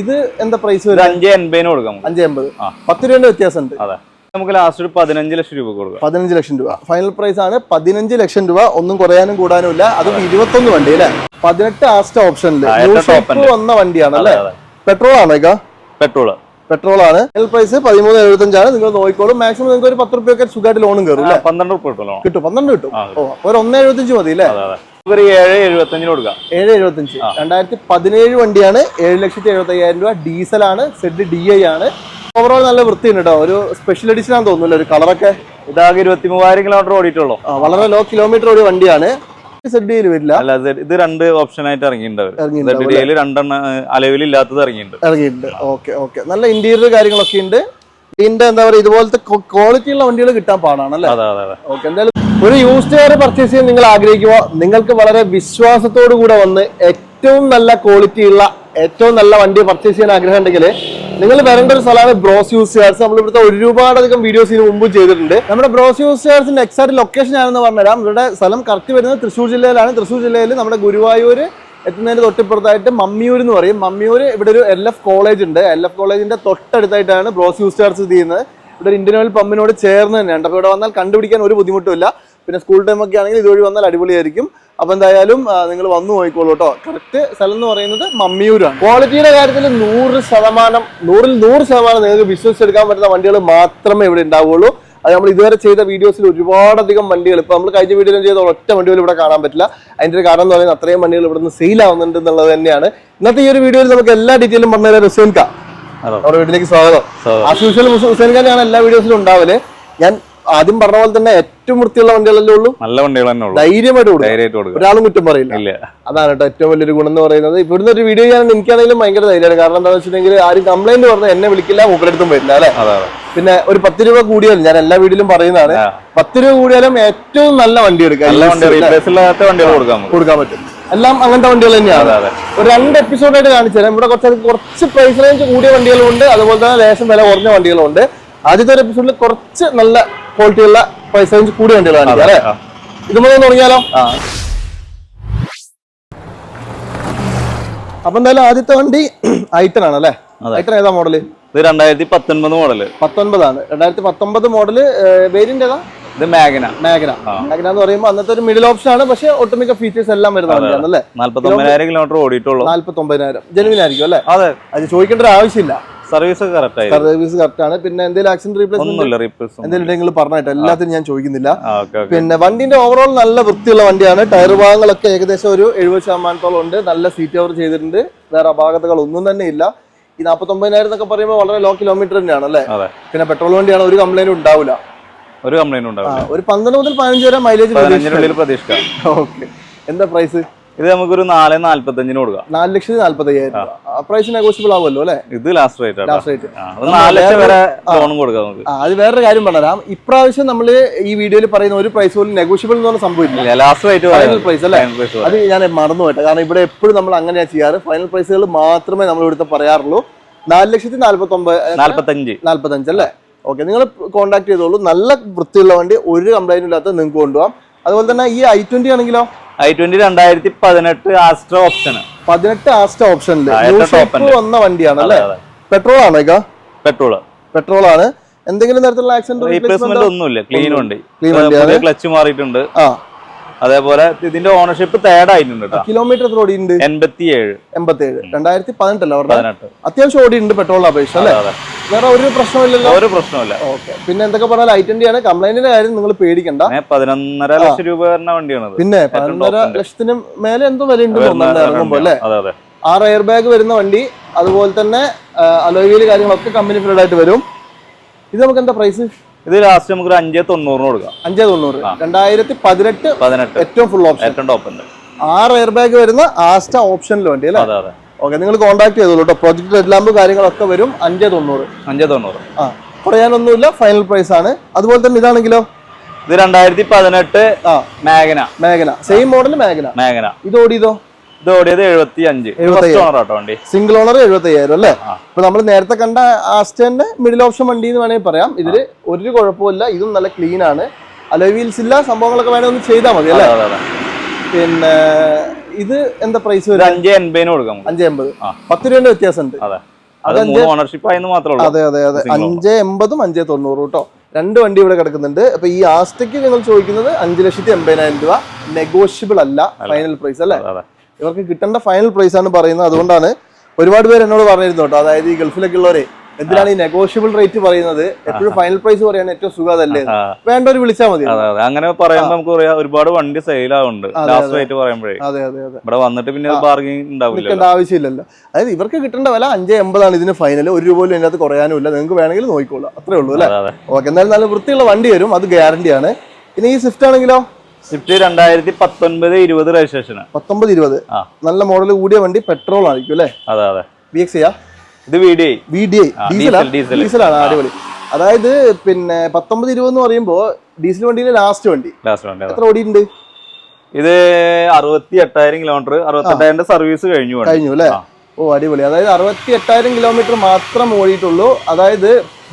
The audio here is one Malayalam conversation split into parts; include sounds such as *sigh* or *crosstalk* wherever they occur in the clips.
ഇത് എന്താ പ്രൈസ് വരും അഞ്ച് എൺപതിന് കൊടുക്കാം. അഞ്ച് എൺപത്. പത്ത് രൂപയുടെ വ്യത്യാസമുണ്ട്. അതെ. നമുക്ക് ലാസ്റ്റ് ഒരു പതിനഞ്ച് ലക്ഷം രൂപ കൊടുക്കാം. പതിനഞ്ച് ലക്ഷം രൂപ. ഫൈനൽ പ്രൈസ് ആണ് പതിനഞ്ച് ലക്ഷം രൂപ. ഒന്നും കുറയാനും കൂടാനും ഇല്ല അത്. ഇരുപത്തൊന്ന് വണ്ടി അല്ലേ? പതിനെട്ട് ആസ്റ്റ ഓപ്ഷനിൽ വന്ന വണ്ടിയാണ് അല്ലേ? പെട്രോൾ ആണോ പെട്രോൾ പെട്രോൾ ആണ്. ഫൈനൽ പ്രൈസ് പതിമൂന്ന് എഴുപത്തഞ്ചാണ്. നിങ്ങൾ നോക്കിക്കോളും. മാക്സിമം നിങ്ങൾക്ക് ഒരു പത്ത് റുപ്യൊക്കെ സുഖമായിട്ട് ലോണും കയറും പന്ത്രണ്ട് റുപ്യ കിട്ടും. പന്ത്രണ്ട് കിട്ടും. ഒരു ഒന്ന് എഴുപത്തഞ്ച് മതി അല്ലേ? ഏഴ് എഴുപത്തഞ്ചിന് കൊടുക്കാം. ഏഴ് എഴുപത്തഞ്ച്. രണ്ടായിരത്തി പതിനേഴ് വണ്ടിയാണ് ഏഴ് ലക്ഷത്തി എഴുപത്തി അയ്യായിരം രൂപ ഡീസലാണ് സെഡ് ഡി ഐ ആണ്. ഓവറോൾ നല്ല വൃത്തിയുണ്ട് കേട്ടോ ഒരു സ്പെഷ്യൽ എഡിഷൻ ആണെന്ന് തോന്നുന്നില്ല ഒരു കളറൊക്കെ ഇതാകെ ഇരുപത്തി മൂവായിരം കിലോമീറ്റർ ഓടിയിട്ടുള്ളൂ വളരെ ലോ കിലോമീറ്റർ ഒരു വണ്ടിയാണ്. സെഡ് ഡിയിൽ വരില്ല. അല്ല ഇത് രണ്ട് ഓപ്ഷൻ ആയിട്ട് ഇറങ്ങിയിട്ടുണ്ട് രണ്ടെണ്ണം അലവിൽ ഇല്ലാത്തത് ഇറങ്ങിയിട്ടുണ്ട്. ഇറങ്ങിയിട്ടുണ്ട്. ഓക്കെ ഓക്കെ നല്ല ഇന്റീരിയർ കാര്യങ്ങളൊക്കെ ഉണ്ട്. ഇതിന്റെ എന്താ പറയുക ഇതുപോലത്തെ ക്വാളിറ്റി ഉള്ള വണ്ടികൾ കിട്ടാൻ പാടാണ് അല്ലേ? അതെ അതെ അതെ. ഓക്കെ എന്തായാലും ഒരു യൂസ്ഡ് കാർ പർച്ചേസ് ചെയ്യാൻ നിങ്ങൾ ആഗ്രഹിക്കുമോ നിങ്ങൾക്ക് വളരെ വിശ്വാസത്തോടു കൂടെ വന്ന് ഏറ്റവും നല്ല ക്വാളിറ്റി ഉള്ള ഏറ്റവും നല്ല വണ്ടി പർച്ചേസ് ചെയ്യാൻ ആഗ്രഹം ഉണ്ടെങ്കിൽ നിങ്ങൾ വരേണ്ട ഒരു സ്ഥലമാണ് ബ്രോസ് യൂസ് കാർസ് നമ്മൾ ഇവിടുത്തെ ഒരുപാടധികം വീഡിയോസ് ഇതിന് മുമ്പ് ചെയ്തിട്ടുണ്ട്. നമ്മുടെ ബ്രോസ് യൂസ് കാർസിന്റെ എക്സാക്ട് ലൊക്കേഷൻ ആണെന്ന് പറഞ്ഞുതരാം. ഇവിടെ സ്ഥലം കറക്റ്റ് വരുന്നത് തൃശ്ശൂർ ജില്ലയിലാണ്. തൃശ്ശൂർ ജില്ലയിൽ നമ്മുടെ ഗുരുവായൂർ എത്തുന്നതിന് തൊട്ടിപ്പുറത്തായിട്ട് മമ്മിയൂർ എന്ന് പറയും. മമ്മിയൂർ ഇവിടെ ഒരു എൽ എഫ് കോളേജ് ഉണ്ട്. എൽ എഫ് കോളേജിന്റെ തൊട്ടടുത്തായിട്ടാണ് ബ്രോസ് യൂസ് കാർസ് ചെയ്യുന്നത്. ഇവിടെ ഇന്ത്യൻ ഓയിൽ പമ്പിനോട് ചേർന്ന് തന്നെയാണ്. അപ്പോൾ ഇവിടെ വന്നാൽ കണ്ടുപിടിക്കാൻ ഒരു ബുദ്ധിമുട്ടുമില്ല. പിന്നെ സ്കൂൾ ടൈം ഒക്കെ ആണെങ്കിൽ ഇതുവഴി വന്നാൽ അടിപൊളിയായിരിക്കും. അപ്പോൾ എന്തായാലും നിങ്ങൾ വന്നു പോയിക്കോളൂ കേട്ടോ കറക്റ്റ് സ്ഥലം എന്ന് പറയുന്നത് മമ്മിയൂരാണ്. ക്വാളിറ്റിയുടെ കാര്യത്തിൽ നൂറ് ശതമാനം നൂറിൽ നൂറ് ശതമാനം നിങ്ങൾക്ക് വിശ്വസിച്ചെടുക്കാൻ പറ്റുന്ന വണ്ടികൾ മാത്രമേ ഇവിടെ ഉണ്ടാവുള്ളൂ. അത് നമ്മൾ ഇതുവരെ ചെയ്ത വീഡിയോസിൽ ഒരുപാടധികം വണ്ടികൾ ഇപ്പൊ നമ്മൾ കഴിഞ്ഞ വീഡിയോയിൽ ചെയ്ത ഒറ്റ വണ്ടികൾ ഇവിടെ കാണാൻ പറ്റില്ല. അതിന്റെ ഒരു കാരണം എന്ന് പറയുന്നത് അത്രയും വണ്ടികൾ ഇവിടെ നിന്ന് സെയിൽ ആവുന്നുണ്ട് എന്നുള്ളത് തന്നെയാണ്. ഇന്നത്തെ ഈ ഒരു വീഡിയോയിൽ നമുക്ക് എല്ലാ ഡീറ്റെയിലും പറഞ്ഞുതരാൻ ഹുസൈൻ കാ. നമ്മുടെ വീട്ടിലേക്ക് സ്വാഗതം. ആസ് യൂഷ്വൽ ഹുസൈൻ ഖാനാണ് എല്ലാ വീഡിയോസിലും ഉണ്ടാവൽ. ഞാൻ ആദ്യം പറഞ്ഞ പോലെ തന്നെ ഏറ്റവും വൃത്തിയുള്ള വണ്ടികളല്ലേ ഉള്ളൂ. നല്ല വണ്ടികൾ തന്നെ ഉള്ളൂ. ധൈര്യമായിട്ട് കൊടുക്കും ഒരാളും കുറ്റം പറയില്ല. അതാണ് കേട്ടോ ഏറ്റവും വലിയൊരു ഗുണം എന്ന് പറയുന്നത്. ഇവിടുന്ന് ഒരു വീഡിയോ ചെയ്യാൻ എനിക്കാണെങ്കിലും ഭയങ്കര ധൈര്യമാണ്. കാരണം എന്താണെന്ന് വെച്ചിട്ടുണ്ടെങ്കിൽ ആരും കംപ്ലൈന്റ് പറഞ്ഞാൽ എന്നെ വിളിക്കില്ല മൂപ്പരടുത്തും വരില്ല അല്ലെ? പിന്നെ ഒരു പത്ത് രൂപ കൂടിയാലും ഞാൻ എല്ലാ വീഡിയോയിലും പറയുന്നതാണ്. പത്ത് രൂപ കൂടിയാലും ഏറ്റവും നല്ല വണ്ടി എടുക്കാം കൊടുക്കാൻ പറ്റും. എല്ലാം അങ്ങനത്തെ വണ്ടികൾ തന്നെയാണ്. ഒരു രണ്ട് എപ്പിസോഡായിട്ട് കാണിച്ചു തരാം ഇവിടെ കുറച്ച് കുറച്ച് പ്രൈസ് റേഞ്ച് കൂടിയ വണ്ടികളുണ്ട്. അതുപോലെ തന്നെ ലേശം വില കുറഞ്ഞ വണ്ടികളുണ്ട്. ആദ്യത്തെ ഒരു എപ്പിസോഡിൽ കുറച്ച് നല്ല ക്വാളിറ്റിയുള്ള പ്രൈസ് റേഞ്ച് കൂടിയ അല്ലേ? ആ. ഇത് മുതൽ തുടങ്ങിയാലോ? അപ്പൊ എന്തായാലും ആദ്യത്തെ വണ്ടി *clears throat* ഐറ്റൺ ആണ് അല്ലേ. ഐറ്റൺ ഏതാ മോഡൽ ഇത് രണ്ടായിരത്തി പത്തൊൻപത് മോഡൽ പത്തൊൻപതാണ്. രണ്ടായിരത്തി പത്തൊമ്പത് മോഡൽ വേരിയന്റ് ഏതാ? ഇത് മാഗന മാഗ്ന മാഗ്ന എന്ന് പറയുമ്പോൾ അന്നത്തെ ഒരു മിഡിൽ ഓപ്ഷൻ ആണ് പക്ഷെ ഒട്ടുമിക്ക ഫീച്ചേഴ്സ് എല്ലാം വരുന്നതാണ് അല്ലേ? നാല്പത്തി കിലോമീറ്റർ ഓടിയിട്ടുള്ളൂ. നാല്പത്തി ഒമ്പതിനായിരം ജനുവിനായിരിക്കും അല്ലേ? അതെ. അത് ചോദിക്കേണ്ട ഒരു ആവശ്യമില്ല. സർവീസ് സർവീസ് കറക്റ്റ് ആണ്. പിന്നെ എന്തെങ്കിലും ആക്സിഡന്റ് റീപ്ലേസ് എന്തെങ്കിലും നിങ്ങൾ പറഞ്ഞിട്ട് എല്ലാത്തിനും ഞാൻ ചോദിക്കുന്നില്ല. പിന്നെ വണ്ടിന്റെ ഓവറോൾ നല്ല വൃത്തിയുള്ള വണ്ടിയാണ്. ടയർ ഭാഗങ്ങളൊക്കെ ഏകദേശം ഒരു എഴുപത് ശതമാനത്തോളം ഉണ്ട്. നല്ല സീറ്റ് കവർ ചെയ്തിട്ടുണ്ട്. വേറെ അപാകതകൾ ഒന്നും തന്നെ ഇല്ല. ഈ നാപ്പത്തൊമ്പതിനായിരം എന്നൊക്കെ പറയുമ്പോൾ വളരെ ലോ കിലോമീറ്റർ തന്നെയാണ് അല്ലേ? പിന്നെ പെട്രോൾ വണ്ടിയാണ് ഒരു കംപ്ലൈന്റ് ഉണ്ടാവില്ല. ഒരു കംപ്ലൈന്റ് ഉണ്ടാവില്ല. ഒരു പന്ത്രണ്ട് മുതൽ പതിനഞ്ച് വരെ മൈലേജ് പ്രതീക്ഷിക്കാം. ഓക്കെ എന്താ പ്രൈസ് ഇത് നമുക്കൊരു നാല് നാല്പത്തഞ്ചിന് കൊടുക്കാം. നാല് ലക്ഷത്തി നാല്പത്തയ്യായിരം പ്രൈസ് നെഗോഷ്യബിൾ ആവുമല്ലോ അല്ലേ? ഇത് ലാസ്റ്റ് റേറ്റ് ലാസ്റ്റ് റേറ്റ് ആണ് നാല് ലക്ഷം വരെ ലോണും കൊടുക്കാം നമുക്ക്. അത് വേറൊരു കാര്യം പറഞ്ഞാൽ ഇപ്രാവശ്യം നമ്മൾ ഈ വീഡിയോയിൽ പറയുന്ന ഒരു പ്രൈസ് പോലും നെഗോഷ്യബിൾ എന്ന് പറഞ്ഞ സംഭവിക്കില്ല ലാസ്റ്റ് റേറ്റ് ഫൈനൽ പ്രൈസ് അല്ലേ? അത് ഞാൻ മറന്നു പോയിട്ട്. കാരണം ഇവിടെ എപ്പോഴും നമ്മൾ അങ്ങനെയാണ് ചെയ്യാറ്. ഫൈനൽ പ്രൈസുകൾ മാത്രമേ നമ്മൾ ഇവിടുത്തെ പറയാറുള്ളൂ. നാല് ലക്ഷത്തി നാല്പത്തി ഒമ്പത് നാല്പത്തഞ്ച്. നാല്പത്തി അഞ്ച് അല്ലേ? ഓക്കെ നിങ്ങൾ കോൺടാക്ട് ചെയ്തോളൂ. നല്ല വൃത്തിയുള്ള വണ്ടി ഒരു കംപ്ലൈന്റ് ഇല്ലാത്ത നിങ്ങൾക്ക് കൊണ്ടുപോകാം. അതുപോലെ തന്നെ ഈ ഐ ട്വന്റി ആണെങ്കിലോ? ഐ ട്വന്റി രണ്ടായിരത്തി പതിനെട്ട് ആസ്ട്ര ഓപ്ഷൻ പതിനെട്ട് ആസ്ട്ര ഓപ്ഷനിൽ. വന്ന വണ്ടിയാണ് അല്ലേ. പെട്രോൾ ആണോ പെട്രോൾ. പെട്രോൾ ആണ് എന്തെങ്കിലും തരത്തിലുള്ള ആക്സിഡന്റ് റീപ്ലേസ്മെന്റ് ഒന്നുമില്ല. ക്ലീൻ വണ്ടി. Clean ക്ലച്ച് മാറിയിട്ടുണ്ട്. ആ. അതേപോലെ ഇതിന്റെ ഓണർഷിപ്പ് തേർഡ് ആയിട്ടുണ്ട് കിലോമീറ്റർ എത്ര ഓടിയുണ്ട് എൺപത്തി ഏഴ് എൺപത്തി ഏഴ് രണ്ടായിരത്തി പതിനെട്ടല്ല പതിനെട്ട്. അത്യാവശ്യം ഓടിയുണ്ട് പെട്രോൾ അപേക്ഷ അല്ലേ? വേറെ ഒരു പ്രശ്നമില്ലല്ലോ ഒരു പ്രശ്നമില്ല ഓക്കെ. പിന്നെ എന്തൊക്കെ പറഞ്ഞാൽ ഐറ്റന്റി ആണ്. കംപ്ലൈന്റിന്റെ കാര്യം നിങ്ങൾ പേടിക്കണ്ട. പതിനൊന്നര ലക്ഷം രൂപ വരുന്ന വണ്ടിയാണ് പിന്നെ പതിനൊന്നര. ലക്ഷത്തിന് മേലെ എന്തോ വില ഉണ്ട് അല്ലേ? ആറ് എയർ ബാഗ് വരുന്ന വണ്ടി അതുപോലെ തന്നെ അലോയിൽ കാര്യങ്ങളൊക്കെ കമ്പനി ഫ്രീഡായിട്ട് ആയിട്ട് വരും. ഇത് നമുക്ക് എന്താ പ്രൈസ് ഇത് ലാസ്റ്റ് നമുക്ക് ഒരു അഞ്ചേ തൊണ്ണൂറിന് കൊടുക്കാം. അഞ്ചേ തൊണ്ണൂറ്. രണ്ടായിരത്തി പതിനെട്ട് പതിനെട്ട്. ഏറ്റവും ഫുൾ ഓപ്ഷൻ ഏറ്റവും ടോപ്പ് ഉണ്ട്. ആറ് എയർ ബാഗ് വരുന്ന ആസ്റ്റ ഓപ്ഷനിൽ വേണ്ടി അല്ലേ? അതെ അതെ. ഓക്കെ നിങ്ങൾ കോൺടാക്ട് ചെയ്തോളൂ കേട്ടോ പ്രൊജക്ട് റെഡ് ലാമ്പ് കാര്യങ്ങളൊക്കെ വരും അഞ്ചേ തൊണ്ണൂറ്. അഞ്ചേ തൊണ്ണൂറ്. ആ കുറയാനൊന്നുമില്ല ഫൈനൽ പ്രൈസ് ആണ്. അതുപോലെ തന്നെ ഇതാണെങ്കിലോ? ഇത് രണ്ടായിരത്തി പതിനെട്ട് ആ. Magna Magna. Same model Magna. Magna. ഇത് ഓടിയതോ? ഇത് ഓടിയത് എഴുപത്തി അഞ്ച് വണ്ടി. സിംഗിൾ ഓണർ എഴുപത്തി അയ്യായിരം അല്ലേ അപ്പൊ ഇപ്പൊ നമ്മൾ നേരത്തെ കണ്ട ആസ്റ്റന്റെ മിഡിൽ ഓപ്ഷൻ വണ്ടി എന്ന് വേണമെങ്കിൽ പറയാം. ഇതിൽ ഒരു കുഴപ്പമില്ല ഇതും നല്ല ക്ലീൻ ആണ്. അലോയ് വീൽസ് ഇല്ല. സംഭവങ്ങളൊക്കെ വേണമെങ്കിൽ ഒന്ന് ചെയ്താൽ മതി അല്ലേ? പിന്നെ ഇത് എന്താ പ്രൈസ് വരും അഞ്ച് എൺപതിന് കൊടുക്കാം. അഞ്ച് എൺപത്. പത്ത് രൂപയുടെ വ്യത്യാസമുണ്ട്. ഓണർഷിപ്പ് ആയെന്ന് മാത്രമേ അതെ അതെ അതെ. അഞ്ച് എൺപതും അഞ്ച് തൊണ്ണൂറ് കേട്ടോ രണ്ട് വണ്ടി ഇവിടെ കിടക്കുന്നുണ്ട്. അപ്പൊ ഈ ആസ്റ്റയ്ക്ക് നിങ്ങൾ ചോദിക്കുന്നത് അഞ്ച് ലക്ഷത്തി എൺപതിനായിരം രൂപ. നെഗോഷ്യബിൾ അല്ല. ഫൈനൽ പ്രൈസ് അല്ലേ? ഇവർക്ക് കിട്ടേണ്ട ഫൈനൽ പ്രൈസ് ആണ് പറയുന്നത്. അതുകൊണ്ടാണ് ഒരുപാട് പേര് എന്നോട് പറഞ്ഞിരുന്നു കേട്ടോ. അതായത് ഈ ഗൾഫിലൊക്കെ ഉള്ളവരെ എന്തിനാണ് ഈ നെഗോഷ്യബിൾ റേറ്റ് പറയുന്നത്? എപ്പോഴും ഫൈനൽ പ്രൈസ് പറയാൻ ഏറ്റവും സുഖം അതല്ലേ വേണ്ട വേണ്ടവർ വിളിച്ചാൽ മതി. അങ്ങനെ പറയുമ്പോൾ നമുക്ക് പറയാം ഒരുപാട് വണ്ടി സെയിലാവുണ്ട് ലാസ്റ്റ് റേറ്റ് പറയുമ്പോഴേ. അതെ അതെ അതെ. ഇവിടെ വന്നിട്ട് പിന്നെ ബാർഗിങ് ഉണ്ടാവില്ല ആവശ്യമില്ലല്ലോ. അതായത് ഇവർക്ക് കിട്ടേണ്ട വില അഞ്ച് എൺപതാണ് ഇതിന് ഫൈനൽ ഒരു രൂപ പോലും ഇതിനകത്ത് കുറയാനും ഇല്ല. നിങ്ങൾക്ക് വേണമെങ്കിൽ നോക്കിക്കോളൂ. അത്രേ ഉള്ളൂ അല്ലേ? ഓക്കെ എന്നാലും നല്ല വൃത്തിയുള്ള വണ്ടി വരും. അത് ഗ്യാരണ്ടിയാണ് പിന്നെ ഈ സ്വിഫ്റ്റ് ആണെങ്കിലോ? സ്വിഫ്റ്റ് രണ്ടായിരത്തി പത്തൊൻപത് ഇരുപത് രജിസ്ട്രേഷൻ പത്തൊമ്പത് ഇരുപത്. നല്ല മോഡൽ കൂടിയ വണ്ടി പെട്രോൾ ആയിരിക്കും അല്ലേ? അതെ അതെ. ബി എക്സ് ഇത് V D I D diesel. ഡീസലാണ് അടിപൊളി. അതായത് പിന്നെ പത്തൊമ്പത് ഇരുപത് എന്ന് പറയുമ്പോൾ ഡീസൽ വണ്ടിയിലെ ലാസ്റ്റ് വണ്ടി. ലാസ്റ്റ് വണ്ടി എത്ര ഓടിയിട്ടുണ്ട്? ഇത് അറുപത്തി എട്ടായിരം കിലോമീറ്റർ അറുപത്തെട്ടായിരം സർവീസ് കഴിഞ്ഞു. കഴിഞ്ഞു അല്ലേ? ഓ അടിപൊളി. അതായത് അറുപത്തി എട്ടായിരം കിലോമീറ്റർ മാത്രം ഓടിയിട്ടുള്ളൂ. അതായത്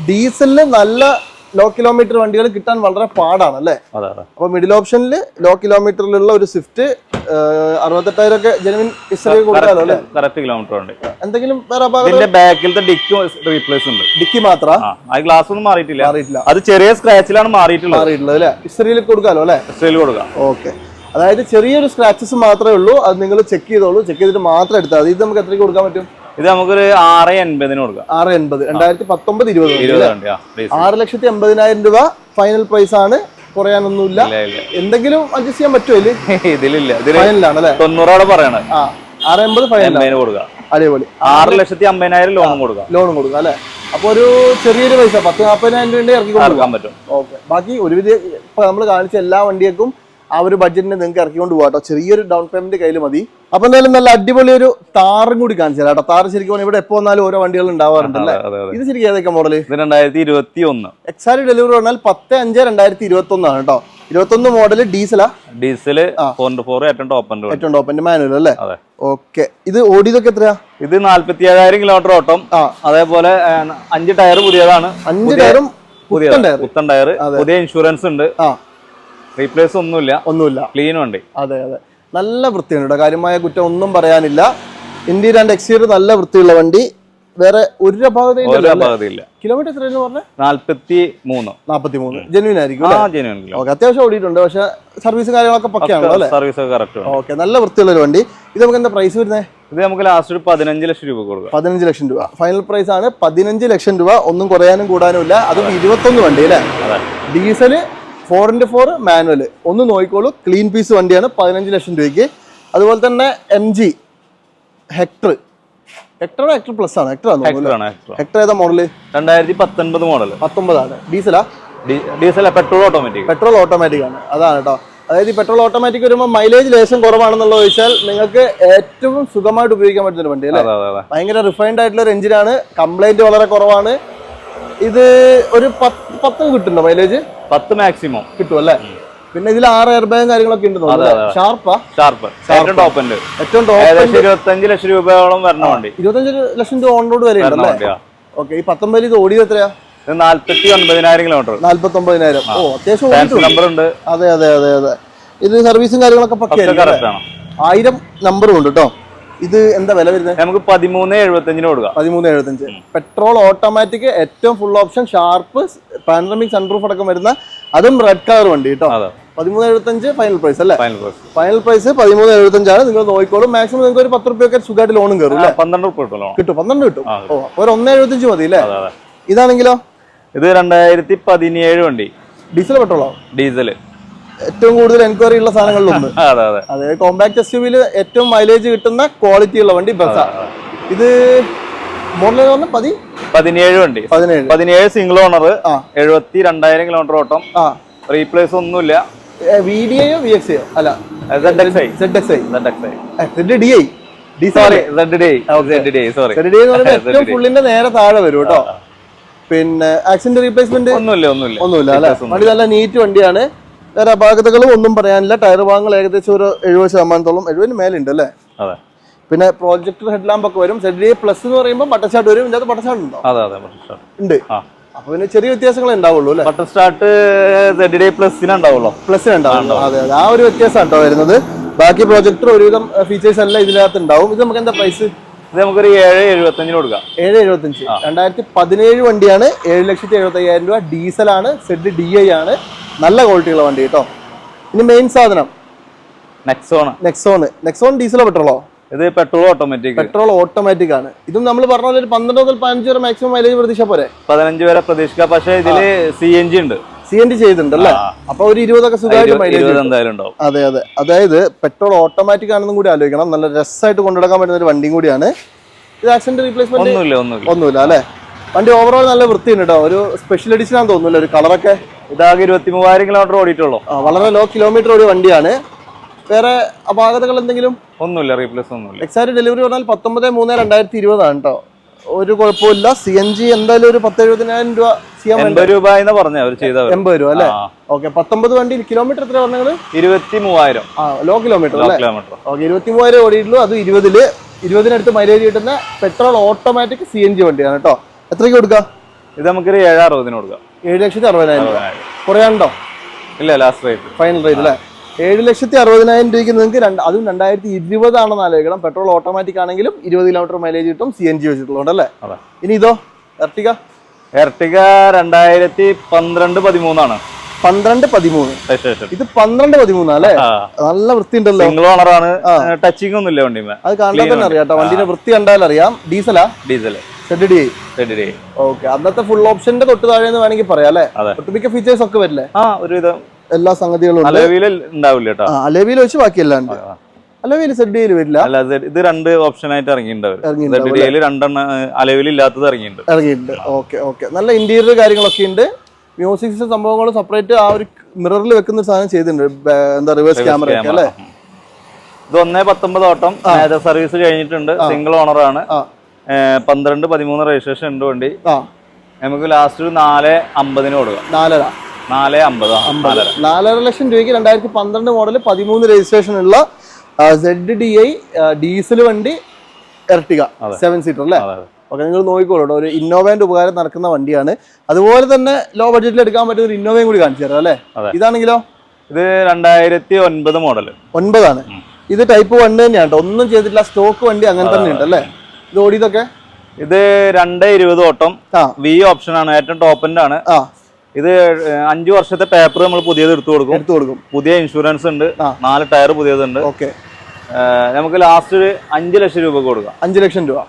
ഡീസലിന് നല്ല ലോ കിലോമീറ്റർ വണ്ടികൾ കിട്ടാൻ വളരെ പാടാണ് അല്ലേ അപ്പൊ മിഡിൽ ഓപ്ഷനിൽ ലോ കിലോമീറ്ററിലുള്ള ഒരു സ്വിഫ്റ്റ് അറുപത്തെട്ടായിരം ഒക്കെ ജെനുവിൻ ഹിസ്റ്ററി കൊടുക്കാലോ അല്ലേ? കറക്റ്റ് കിലോമീറ്റർ ഉണ്ട് എന്തെങ്കിലും വേറെ അപാകത ഇതിന്റെ ബാക്കിലത്തെ ഡിക്ക് റീപ്ലേസ് ഉണ്ട്. ഡിക്കി മാത്രം? ഗ്ലാസ് ഒന്നും മാറിയിട്ടില്ല. മാറിയിട്ടില്ല. അത് ചെറിയ സ്ക്രാച്ചിലാണ് മാറിയിട്ടുള്ളത്. മാറിയിട്ടുള്ളത് അല്ലേ? ഹിസ്റ്ററിയിൽ കൊടുക്കാലോ അല്ലേ? എക്സ്ട്രയിൽ കൊടുക്കാം. ഓക്കെ അതായത് ചെറിയൊരു സ്ക്രാച്ചസ് മാത്രമേ ഉള്ളൂ അത് നിങ്ങൾ ചെക്ക് ചെയ്തോളൂ. ചെക്ക് ചെയ്തിട്ട് മാത്രം എടുത്താൽ ഇത് നമുക്ക് എത്രയ്ക്ക് കൊടുക്കാൻ പറ്റും? ഇത് നമുക്കൊരു ആറ് എൺപതിന് കൊടുക്കാം. ആറ് എൺപത്. രണ്ടായിരത്തി പത്തൊമ്പത് ഇരുപത്. ആറ് ലക്ഷത്തി എൺപതിനായിരം രൂപ ഫൈനൽ പ്രൈസ് ആണ്. കുറയാനൊന്നുമില്ല. എന്തെങ്കിലും അഡ്ജസ്റ്റ് ചെയ്യാൻ പറ്റുമോ ഇതിൽ? *laughs* ഇതിലില്ല. ഇതിൽ ഫൈനലാണ് അല്ലേ തൊണ്ണൂറോടെ പറയണേ ആറ് എൺപത് ഫൈനൽ കൊടുക്കാം. അടിപൊളി. ആറ് ലക്ഷത്തി അമ്പതിനായിരം ലോണും കൊടുക്കാം. ലോണും കൊടുക്കാം അല്ലെ? അപ്പൊ ഒരു ചെറിയൊരു പൈസ പത്ത് നാൽപ്പതിനായിരം രൂപ ഇറക്കി കൊടുക്കാൻ പറ്റും. ഓക്കെ. ബാക്കി ഒരുവിധ ഇപ്പൊ നമ്മൾ കാണിച്ച എല്ലാ വണ്ടിയേക്കും ആ ഒരു ബഡ്ജറ്റിന് നിങ്ങൾക്ക് ഇറക്കിക്കൊണ്ട് പോകാം കേട്ടോ. ചെറിയൊരു ഡൗൺ പേയ്മെന്റ് കയ്യിൽ മതി. അപ്പൊ എന്തായാലും നല്ല അടിപൊളി ഒരു താറും കൂടി കാണിച്ചു തരാം കേട്ടോ. താറ് ശരിക്കും ഇവിടെ എപ്പോ വന്നാലും ഓരോ വണ്ടികൾ ഉണ്ടാവാറുണ്ട് അല്ലേ? ഇത് ശരിക്കും ഏതൊക്കെ മോഡൽ രണ്ടായിരത്തി ഇരുപത്തി ഒന്ന് എക്സാക്ട് ഡെലിവറി പറഞ്ഞാൽ പത്ത് അഞ്ച് രണ്ടായിരത്തി ഇരുപത്തി ഒന്നാണ് കേട്ടോ. ഇരുപത്തൊന്ന് മോഡൽ ഡീസലാ ഡീസൽ ഏറ്റവും ടോപ്പിന്റെ മാനുവൽ അല്ലേ? ഓക്കെ ഇത് ഓടിയതൊക്കെ എത്രയാ? ഇത് നാല്പത്തി ഏഴായിരം കിലോമീറ്റർ ഓട്ടം അതേപോലെ അഞ്ച് ടയർ പുതിയതാണ്. അഞ്ച് ടയറും പുതിയ പുത്തൻ ടയർ പുതിയ ഇൻഷുറൻസ് ഉണ്ട്. റീപ്ലേസ് ഒന്നുമില്ല. ഒന്നുമില്ല. ക്ലീൻ ഉണ്ട്. അതെ അതെ. നല്ല വൃത്തിയുണ്ട് കേട്ടോ. കാര്യമായ കുറ്റം ഒന്നും പറയാനില്ല. ഇന്ത്യയിൽ ആൻഡ് എക്സ്റ്റീരിയർ നല്ല വൃത്തിയുള്ള വണ്ടി. വേറെ ഒരു ഭാഗതയില്ല കിലോമീറ്റർ എത്രയെന്ന് പറഞ്ഞത് നാല്പത്തി മൂന്ന് നാല്പത്തി മൂന്ന് ജെനുവിൻ ആയിരിക്കും ഓക്കെ അത്യാവശ്യം ഓടിയിട്ടുണ്ട്. പക്ഷെ സർവീസും കാര്യങ്ങളൊക്കെ പക്കയാണല്ലോ അല്ലേ? സർവീസ് കറക്റ്റ് ഓക്കെ നല്ല വൃത്തിയുള്ള ഒരു വണ്ടി. ഇത് നമുക്ക് എന്താ പ്രൈസ് വരുന്നത് ഇത് നമുക്ക് ലാസ്റ്റ് ഒരു പതിനഞ്ച് ലക്ഷം രൂപ കൊടുക്കാം. പതിനഞ്ച് ലക്ഷം രൂപ. ഫൈനൽ പ്രൈസ് ആണ് പതിനഞ്ച് ലക്ഷം രൂപ. ഒന്നും കുറയാനും കൂടാനും ഇല്ല. അതും ഇരുപത്തൊന്ന് വണ്ടി അല്ലേ? Diesel four into four manual ഒന്ന് നോക്കിക്കോളൂ. ക്ലീൻ പീസ് വണ്ടിയാണ്. പതിനഞ്ച് ലക്ഷം രൂപയ്ക്ക്. അതുപോലെ തന്നെ എം ജി ഹെക്ടർ ഹെക്ടറോ ഹെക്ടർ പ്ലസ് ആണ്. ഹെക്ടർ ആണ്? ഹെക്ടർ ഏതാ മോഡൽ രണ്ടായിരത്തി പത്തൊൻപത് മോഡൽ പത്തൊമ്പതാണ് ഡീസലാ diesel petrol automatic petrol automatic ആണ്. അതാണ് കേട്ടോ. അതായത് ഈ പെട്രോൾ ഓട്ടോമാറ്റിക് വരുമ്പോൾ മൈലേജ് ലേശം കുറവാണെന്നുള്ളത് ചോദിച്ചാൽ നിങ്ങൾക്ക് ഏറ്റവും സുഖമായിട്ട് ഉപയോഗിക്കാൻ പറ്റുന്ന ഒരു വണ്ടി അല്ലേ? ഭയങ്കര റിഫൈൻഡ് ആയിട്ടുള്ള ഒരു എഞ്ചിനാണ് കംപ്ലൈന്റ് വളരെ കുറവാണ്. ഇത് ഒരു പത്ത് പത്തും കിട്ടുന്നുണ്ടോ മൈലേജ് പത്ത് മാക്സിമം കിട്ടും അല്ലേ പിന്നെ ഇതിൽ ആറ് എയർ ബാഗും കാര്യങ്ങളൊക്കെ ഉണ്ട് ഷാർപ്പാ ഷാർപ്പ് ഏറ്റവും ടോപ്പ് ഉണ്ട്. ഏറ്റവും ടോപ്പ് ഇരുപത്തഞ്ച് ലക്ഷം രൂപയോളം വരണ വണ്ടി. ഇരുപത്തഞ്ച് ലക്ഷം രൂപ ഓൺ റോഡ് വരെ ഉണ്ടല്ലേ ഓക്കെ ഈ പത്തൊമ്പതിൽ ഇത് ഓടിയത് എത്രയാ? നാല്പത്തി ഒൻപതിനായിരം കിലോമീറ്റർ നാല്പത്തി ഒമ്പതിനായിരം ഓ അത്യാവശ്യം നമ്പർ ഉണ്ട്. അതെ അതെ അതെ അതെ. ഇത് സർവീസും കാര്യങ്ങളൊക്കെ ആണ്. ആയിരം നമ്പറും ഉണ്ട് കേട്ടോ ഇത് എന്താ വില വരുന്നത്? നമുക്ക് പതിമൂന്ന് എഴുപത്തഞ്ചിന് കൊടുക്കാം. പതിമൂന്ന് എഴുപത്തഞ്ച്. പെട്രോൾ ഓട്ടോമാറ്റിക് ഏറ്റവും full option sharp panoramic sunroof അടക്കം വരുന്ന അതും റെഡ് കളർ വണ്ടി കേട്ടോ പതിമൂന്ന് എഴുപത്തഞ്ച് ഫൈനൽ പ്രൈസ് അല്ലേ? ഫൈനൽ പ്രൈസ് ഫൈനൽ പ്രൈസ് പതിമൂന്ന് എഴുപത്തഞ്ചാണ്. നിങ്ങൾ നോക്കിക്കോളും. മാക്സിമം നിങ്ങൾക്ക് ഒരു പത്ത് റുപ്യൊക്കെ സുഖമായിട്ട് ലോണും കയറും പന്ത്രണ്ട് റുപ്യ കിട്ടും. പന്ത്രണ്ട് കിട്ടും. ഓ ഒരു ഒന്ന് എഴുപത്തഞ്ച് മതി അല്ലേ? ഇതാണെങ്കിലോ? ഇത് രണ്ടായിരത്തി പതിനേഴ് വണ്ടി. ഡീസൽ പെട്രോളോ ഡീസൽ ഏറ്റവും കൂടുതൽ എൻക്വയറി ഉള്ള സാധനങ്ങളിലൊന്ന്. *laughs* അതെ കോമ്പാക്ട് എസ് യു വിയിൽ ഏറ്റവും മൈലേജ് കിട്ടുന്ന ക്വാളിറ്റി ഉള്ള വണ്ടി ബസ്സാ. ഇത് മോഡൽ പതി പതിനേഴ് വണ്ടി. പതിനേഴ്. പതിനേഴ് സിംഗിൾ ഓണർ എഴുപത്തി രണ്ടായിരം കിലോമീറ്റർ ഓട്ടം. ആ. റീപ്ലേസ് ഒന്നുമില്ല. വി ഡി ഐയോ വി എക്സ് ഐയോ അല്ല. ഫുള്ളിന്റെ *laughs* നേരെ താഴെ വരും കേട്ടോ. പിന്നെ ആക്സിഡന്റ് റീപ്ലേസ്മെന്റ് ഒന്നുമില്ല ഒന്നുമില്ല. ഒന്നുമില്ല അല്ലെ? വണ്ടി നല്ല നീറ്റ് വണ്ടിയാണ്. വേറെ അപാകതകളും ഒന്നും പറയാനില്ല. ടയർ ഭാഗങ്ങൾ ഏകദേശം ഒരു എഴുപത് ശതമാനത്തോളം എഴുപതിന് മേലുണ്ട് അല്ലേ? അതെ. പിന്നെ പ്രോജക്ടർ ഹെഡ് ലാമ്പ് ഒക്കെ വരും. സെഡ് പ്ലസ് എന്ന് പറയുമ്പോൾ ബട്ടർഷാട്ട് വരും. ഇതിനകത്ത് സ്റ്റാർട്ട് ഉണ്ടോ? അതെ അതെ ബട്ടർ സ്റ്റാർട്ട് ഉണ്ട് അപ്പൊ പിന്നെ ചെറിയ വ്യത്യാസങ്ങളെ ഉണ്ടാവുള്ളൂ അല്ലെ? ബട്ടർ സ്റ്റാർട്ട് സെഡ് പ്ലസിന് ഉണ്ടാവുള്ളൂ. അതെ അതെ. ആ ഒരു വ്യത്യാസം കേട്ടോ വരുന്നത്. ബാക്കി പ്രൊജക്ടർ ഒരുവിധം ഫീച്ചേഴ്സ് എല്ലാം ഇതിനകത്ത് ഉണ്ടാവും. ഇത് നമുക്ക് എന്താ പ്രൈസ് ഇത് നമുക്കൊരു ഏഴ് എഴുപത്തഞ്ചിന് കൊടുക്കാം. ഏഴ് എഴുപത്തഞ്ച്. രണ്ടായിരത്തി പതിനേഴ് വണ്ടിയാണ്. ഏഴ് ലക്ഷത്തി എഴുപത്തി അയ്യായിരം രൂപ ഡീസലാണ് സെഡ് ഡി ഐ ആണ്. നല്ല ക്വാളിറ്റിയുള്ള വണ്ടി കേട്ടോ ഇനി മെയിൻ സാധനം. നെക്സോൺ നെക്സോൺ നെക്സോൺ ഡീസലോ പെട്രോളോ ഇത് പെട്രോൾ ഓട്ടോമാറ്റിക് പെട്രോൾ ഓട്ടോമാറ്റിക് ആണ്. ഇതും നമ്മൾ പറഞ്ഞ പോലെ ഒരു പന്ത്രണ്ട് മുതൽ പതിനഞ്ച് വരെ മാക്സിമം മൈലേജ് പ്രതീക്ഷ പോരെ? പതിനഞ്ച് വരെ പ്രതീക്ഷിക്കാം. പക്ഷേ ഇതിൽ സി എൻ ജി ഉണ്ട്. സി എൻ ജി ചെയ്തിട്ടുണ്ട് അല്ലേ. അപ്പൊ ഒരു ഇരുപതൊക്കെ സുഖമായിട്ട് മൈലേജ് ഉണ്ടാവും. അതെ അതെ. അതായത് പെട്രോൾ ഓട്ടോമാറ്റിക് ആണെന്നും കൂടി ആലോചിക്കണം. നല്ല രസമായിട്ട് കൊണ്ടുനടക്കാൻ പറ്റുന്ന ഒരു വണ്ടിയും കൂടിയാണ്. ഇത് ആക്സിഡന്റ് റീപ്ലേസ്മെന്റ് ഒന്നുമില്ല. ഒന്നുമില്ല അല്ലേ? വണ്ടി ഓവറോൾ നല്ല വൃത്തിയുണ്ട് കേട്ടോ ഒരു സ്പെഷ്യൽ എഡിഷൻ ആണെന്ന് തോന്നുന്നില്ല ഒരു കളറൊക്കെ ഇതാകെ ഇരുപത്തി മൂവായിരം കിലോമീറ്റർ ഓടിയിട്ടുള്ളൂ. ആ, വളരെ ലോ കിലോമീറ്റർ ഒരു വണ്ടിയാണ്. വേറെ അപാകതകൾ എന്തെങ്കിലും? ഒന്നുമില്ല റീപ്ലേസ് ഒന്നുമില്ല. എക്സാക്ട് ഡെലിവറി പറഞ്ഞാൽ പത്തൊമ്പത് മൂന്ന് രണ്ടായിരത്തി ഇരുപതാണ് കേട്ടോ ഒരു കുഴപ്പമില്ല സി എൻ ജി എന്തായാലും ഒരു പത്ത് എഴുപതിനായിരം രൂപ എൺപത് രൂപ എന്ന് പറഞ്ഞ അവർ ചെയ്തവർ എൺപത് രൂപ അല്ലേ. ഓക്കെ പത്തൊമ്പത് വണ്ടി കിലോമീറ്റർ എത്ര പറഞ്ഞത്? ഇരുപത്തി മൂവായിരം ആ ലോ കിലോമീറ്റർ അല്ലേ? കിലോമീറ്റർ ഓക്കെ ഇരുപത്തി മൂവായിരം ഓടിയിട്ടുള്ളൂ. അത് ഇരുപതിൽ ഇരുപതിനടുത്ത് മൈലേജ് കിട്ടുന്ന petrol automatic C N G വണ്ടിയാണ് കേട്ടോ എത്രയ്ക്ക് കൊടുക്കുക ഇത് നമുക്കൊരു ഏഴ് അറുപതിന് കൊടുക്കാം. ഏഴ് ലക്ഷത്തി അറുപതിനായിരം രൂപ. കുറയാണ്ടോ ഇല്ല ലാസ്റ്റ് റേറ്റ് ഫൈനൽ റേറ്റ് അല്ലേ ഏഴ് ലക്ഷത്തി അറുപതിനായിരം രൂപയ്ക്ക് നിങ്ങൾക്ക് രണ്ട് അതും രണ്ടായിരത്തി ഇരുപതാണെന്ന് ആലോചിക്കണം. പെട്രോൾ ഓട്ടോമാറ്റിക് ആണെങ്കിലും ഇരുപത് കിലോമീറ്റർ മൈലേജ് കിട്ടും സി എൻ ജി വെച്ചിട്ടുള്ളത് അല്ലേ? അതെ. ഇനി ഇതോ എർട്ടിക എർട്ടിക രണ്ടായിരത്തി പന്ത്രണ്ട് പതിമൂന്നാണ്. പന്ത്രണ്ട് പതിമൂന്ന്. ഇത് പന്ത്രണ്ട് പതിമൂന്നാ അല്ലേ? നല്ല വൃത്തിയുണ്ടല്ലോ. സിംഗിൾ ഓണറാണ് ടച്ചിങ് ഒന്നും ഇല്ല വണ്ടിമേ. അത് കണ്ടാൽ തന്നെ അറിയാം കേട്ടോ. വണ്ടിന്റെ വൃത്തി കണ്ടാൽ അറിയാം. ഡീസലാ diesel Z D ready okay അന്നത്തെ ഫുൾ ഓപ്ഷന്റെ തൊട്ട് താഴെ എന്ന് വേണമെങ്കിൽ പറയാം അല്ലെ? ഒട്ടുമിക്ക ഫീച്ചേഴ്സ് ഒക്കെ വരില്ലേ? ആ ഒരുവിധം എല്ലാ സംഗതികളും ഉണ്ടാവില്ല കേട്ടോ അലവിയിൽ വെച്ച് ബാക്കിയെല്ലാം ഉണ്ട്. അലവിയിൽ സെഡ് ഡിയിൽ വരില്ല. അല്ല ഇത് രണ്ട് ഓപ്ഷൻ ആയിട്ട് ഇറങ്ങിയിട്ടുണ്ട് രണ്ടെണ്ണം അലവിൽ ഇല്ലാത്തത് ഇറങ്ങിയിട്ടുണ്ട്. ഇറങ്ങിയിട്ടുണ്ട്. ഓക്കെ ഓക്കെ നല്ല ഇന്റീരിയർ കാര്യങ്ങളൊക്കെ ഉണ്ട്. മ്യൂസിക് സിസ്റ്റം സംഭവങ്ങൾ സെപ്പറേറ്റ് ആ ഒരു മിററിൽ വെക്കുന്ന സാധനം ചെയ്തിട്ടുണ്ട്. എന്താ റിവേഴ്സ് ക്യാമറ ഒക്കെ അല്ലേ? ഇത് ഒന്നേ പത്തൊമ്പത് ഓട്ടം സർവീസ് കഴിഞ്ഞിട്ടുണ്ട്. സിംഗിൾ ഓണറാണ് ആ. പന്ത്രണ്ട് പതിമൂന്ന് രജിസ്ട്രേഷൻ ഉണ്ട് വണ്ടി. നമുക്ക് ലാസ്റ്റ് ഒരു നാല് അമ്പതിന് കൊടുക്കാം. നാലര. നാല് അമ്പത് നാലര. ലക്ഷം രൂപയ്ക്ക് രണ്ടായിരത്തി പന്ത്രണ്ട് മോഡൽ പതിമൂന്ന് രജിസ്ട്രേഷൻ ഉള്ള സെഡ് ഡി ഐ ഡീസൽ വണ്ടി എർട്ടിക സെവൻ സീറ്റർ അല്ലേ. ഓക്കെ നിങ്ങൾ നോക്കിക്കോളൂ ഒരു ഇന്നോവേന്റെ ഉപകാരം നടക്കുന്ന വണ്ടിയാണ്. അതുപോലെ തന്നെ ലോ ബഡ്ജറ്റിൽ എടുക്കാൻ പറ്റുന്ന ഒരു ഇന്നോവയും കൂടി കാണിച്ചു തരാം അല്ലേ? ഇതാണെങ്കിലോ? ഇത് രണ്ടായിരത്തി ഒൻപത് മോഡൽ ഒൻപതാണ് ഇത് ടൈപ്പ് വണ്ടി തന്നെയാണ് ഒന്നും ചെയ്തിട്ടില്ല സ്റ്റോക്ക് വണ്ടി അങ്ങനെ തന്നെ ഉണ്ട് അല്ലേ? ഇത് ഓടിയതൊക്കെ ഇത് രണ്ട് ഇരുപത് ഓട്ടം. വി ഓപ്ഷൻ ആണ്. ഏറ്റവും ടോപ്പിന്റെ ആണ്. ഇത് അഞ്ചു വർഷത്തെ പേപ്പർ നമ്മൾ പുതിയത് എടുത്തു കൊടുക്കും. എടുത്തു കൊടുക്കും. പുതിയ ഇൻഷുറൻസ് ഉണ്ട്. നാല് ടയർ പുതിയതുണ്ട്. ഓക്കെ. നമുക്ക് ലാസ്റ്റ് ഒരു അഞ്ച് ലക്ഷം രൂപ കൊടുക്കാം. അഞ്ച് ലക്ഷം രൂപ.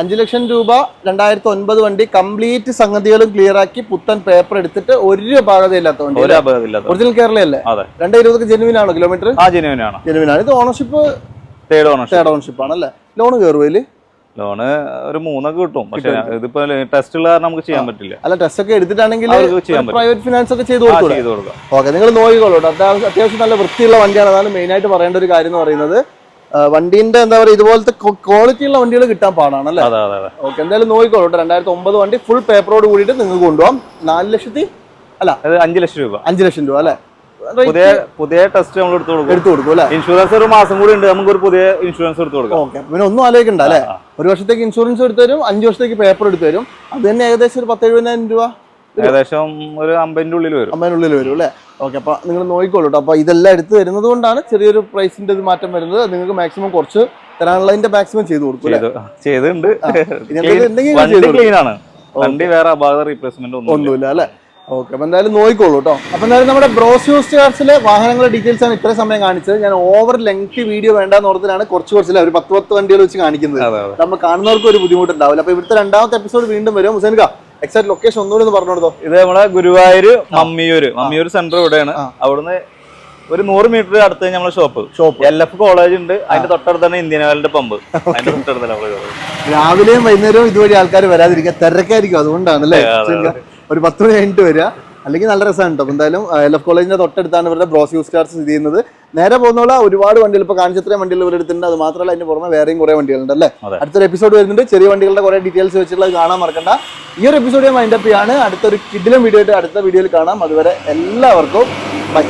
അഞ്ച് ലക്ഷം രൂപ രണ്ടായിരത്തി ഒൻപത് വണ്ടി കംപ്ലീറ്റ് സംഗതികളും ക്ലിയർ ആക്കി പുത്തൻ പേപ്പർ എടുത്തിട്ട് ഒരു അപാകതയില്ലാത്ത വണ്ടി. ഒരു അപകടമില്ലാത്ത ഒറിജിനൽ കേരളയല്ലേ രണ്ടേ ഇരുപത് ജെനുവിൻ ആണോ? കിലോമീറ്റർ ആ ജെനുവിൻ ആണ്. ജെനുവിൻ ആണ്. ഇത് ഓണർഷിപ്പ് തേർഡ് ഓണർഷിപ്പ് ആണല്ലേ? ഓണർഷിപ്പ് കയറുവല്ലേ ലോൺ കയറുവതിൽ ലോണ് ഒരു മൂന്നൊക്കെ കിട്ടും. പക്ഷെ ഇതിപ്പോ ടെസ്റ്റ് ഉള്ള കാരണം നമുക്ക് ചെയ്യാൻ പറ്റില്ല. അല്ല ടെസ്റ്റ് ഒക്കെ എടുത്തിട്ടാണെങ്കിൽ. പ്രൈവറ്റ് ഫിനാൻസ് ഒക്കെ ചെയ്ത് കൊടുക്കാം. ഓക്കെ നിങ്ങൾ നോക്കിക്കോളൂ അത്യാവശ്യം നല്ല വൃത്തിയുള്ള വണ്ടിയാണ്. അതാണ് മെയിൻ ആയിട്ട് പറയേണ്ട ഒരു കാര്യം എന്ന് പറയുന്നത്. വണ്ടിന്റെ എന്താ പറയുക ഇതുപോലത്തെ ക്വാളിറ്റി ഉള്ള വണ്ടികൾ കിട്ടാൻ പാടാണ് അല്ലേ? ഓക്കെ എന്തായാലും നോക്കിക്കോളൂ രണ്ടായിരത്തി ഒമ്പത് വണ്ടി ഫുൾ പേപ്പറോട് കൂടിയിട്ട് നിങ്ങൾക്ക് കൊണ്ടുപോകാം നാല് ലക്ഷത്തി അല്ല അഞ്ചു ലക്ഷം രൂപ. അഞ്ച് ലക്ഷം രൂപ അല്ലേ? പുതിയ പുതിയ ടെസ്റ്റ് നമ്മൾ എടുത്തു കൊടുക്കും. എടുത്തു കൊടുക്കും അല്ലേ? ഇൻഷുറൻസ് ഒരു മാസം കൂടി ഉണ്ട് നമുക്ക് ഒരു പുതിയ ഇൻഷുറൻസ് എടുത്തു കൊടുക്കാം. ഓക്കെ പിന്നെ ഒന്നും ആലോചിക്കണ്ട അല്ലേ? ഒരു വർഷത്തേക്ക് ഇൻഷുറൻസ് എടുത്തു തരും അഞ്ച് വർഷത്തേക്ക് പേപ്പർ എടുത്തു തരും. അത് തന്നെ ഏകദേശം ഒരു പത്ത് എഴുപതിനായിരം രൂപ ഏകദേശം ഒരു അമ്പതിന്റെ ഉള്ളിൽ വരും. അമ്പതിനുള്ളിൽ വരും അല്ലേ? ഓക്കെ അപ്പൊ നിങ്ങൾ നോക്കിക്കോളൂ കേട്ടോ അപ്പൊ ഇതെല്ലാം എടുത്ത് തരുന്നത് കൊണ്ടാണ് ചെറിയൊരു പ്രൈസിന്റെ ഇത് മാറ്റം വരുന്നത്. നിങ്ങൾക്ക് മാക്സിമം കുറച്ച് തരാനുള്ളതിന്റെ മാക്സിമം ചെയ്തു കൊടുക്കും ചെയ്തിട്ടുണ്ട്. വണ്ടി വേറെ അപാകത റീപ്ലേസ്മെന്റ് ഒന്നും ഒന്നുമില്ല അല്ലേ? ഓക്കെ അപ്പൊ എന്തായാലും നോക്കിക്കോളൂ കേട്ടോ അപ്പൊ എന്തായാലും നമ്മുടെ ബ്രോസ് യൂസ് കാർസിലെ വാഹനങ്ങളുടെ ഡീറ്റെയിൽസ് ആണ് ഇത്ര സമയം കാണിച്ചത്. ഞാൻ ഓവർ ലെങ്ത് വീഡിയോ വേണ്ടെന്ന് ഓർത്തിലാണ് കുറച്ച് കുറച്ചില്ല ഒരു പത്ത് പത്ത് വണ്ടികൾ വെച്ച് കാണിക്കുന്നത്. നമ്മൾ കാണുന്നവർക്ക് ഒരു ബുദ്ധിമുട്ടുണ്ടാവില്ല. അപ്പൊ ഇവിടുത്തെ രണ്ടാമത്തെ എപ്പിസോഡ് വീണ്ടും വരും. ഹുസൈൻക എക്സാക്ട് ലൊക്കേഷൻ ഒന്നുകൂടി ഒന്ന് പറഞ്ഞു കൊടുത്തോ ഇത് നമ്മളെ ഗുരുവായൂർ മമ്മിയൂര്. മമ്മിയൂര് സെന്റർ ഇവിടെയാണ്. അവിടുന്ന് ഒരു നൂറ് മീറ്റർ അടുത്ത് നമ്മളെ shop shop L F college ഉണ്ട്. അതിന്റെ തൊട്ടടുത്ത് തന്നെ ഇന്ത്യൻ ഓയിലിന്റെ പമ്പ് അതിന്റെ തൊട്ടടുത്ത്. രാവിലെയും വൈകുന്നേരവും ഇതുവഴി ആൾക്കാർ വരാതിരിക്കുക തിരക്കായിരിക്കും. അതുകൊണ്ടാണ് അല്ലേ? ഒരു പത്ത് മണി കഴിഞ്ഞിട്ട് വരിക. അല്ലെങ്കിൽ നല്ല രസമാണ് കേട്ടോ എന്തായാലും എൽ എഫ് കോളേജിന്റെ തൊട്ടടുത്താണ് ഇവരുടെ ബ്രോസ് യൂസ് കാർസ് സ്ഥിതി ചെയ്യുന്നത്. നേരെ പോകുന്നുള്ള ഒരുപാട് വണ്ടികൾ ഇപ്പൊ കാണിച്ചത്രയും വണ്ടികൾ ഇവരുടെ എടുത്തിട്ടുണ്ട്. അത് മാത്രമല്ല അതിന് പുറമെ വേറെയും കുറെ വണ്ടികളുണ്ട് അല്ലേ? അടുത്തൊരു എപ്പിസോഡ് വരുന്നുണ്ട്. ചെറിയ വണ്ടികളുടെ കുറെ ഡീറ്റെയിൽസ് വെച്ചിട്ടുള്ളത് കാണാൻ മറക്കണ്ട. ഈ ഒരു എപ്പിസോഡ് ഞാൻ മൈൻഡപ്പ് ചെയ്യാണ്. അടുത്തൊരു കിഡിലും വീഡിയോ ആയിട്ട് അടുത്ത വീഡിയോയിൽ കാണാം. അതുവരെ എല്ലാവർക്കും ബൈ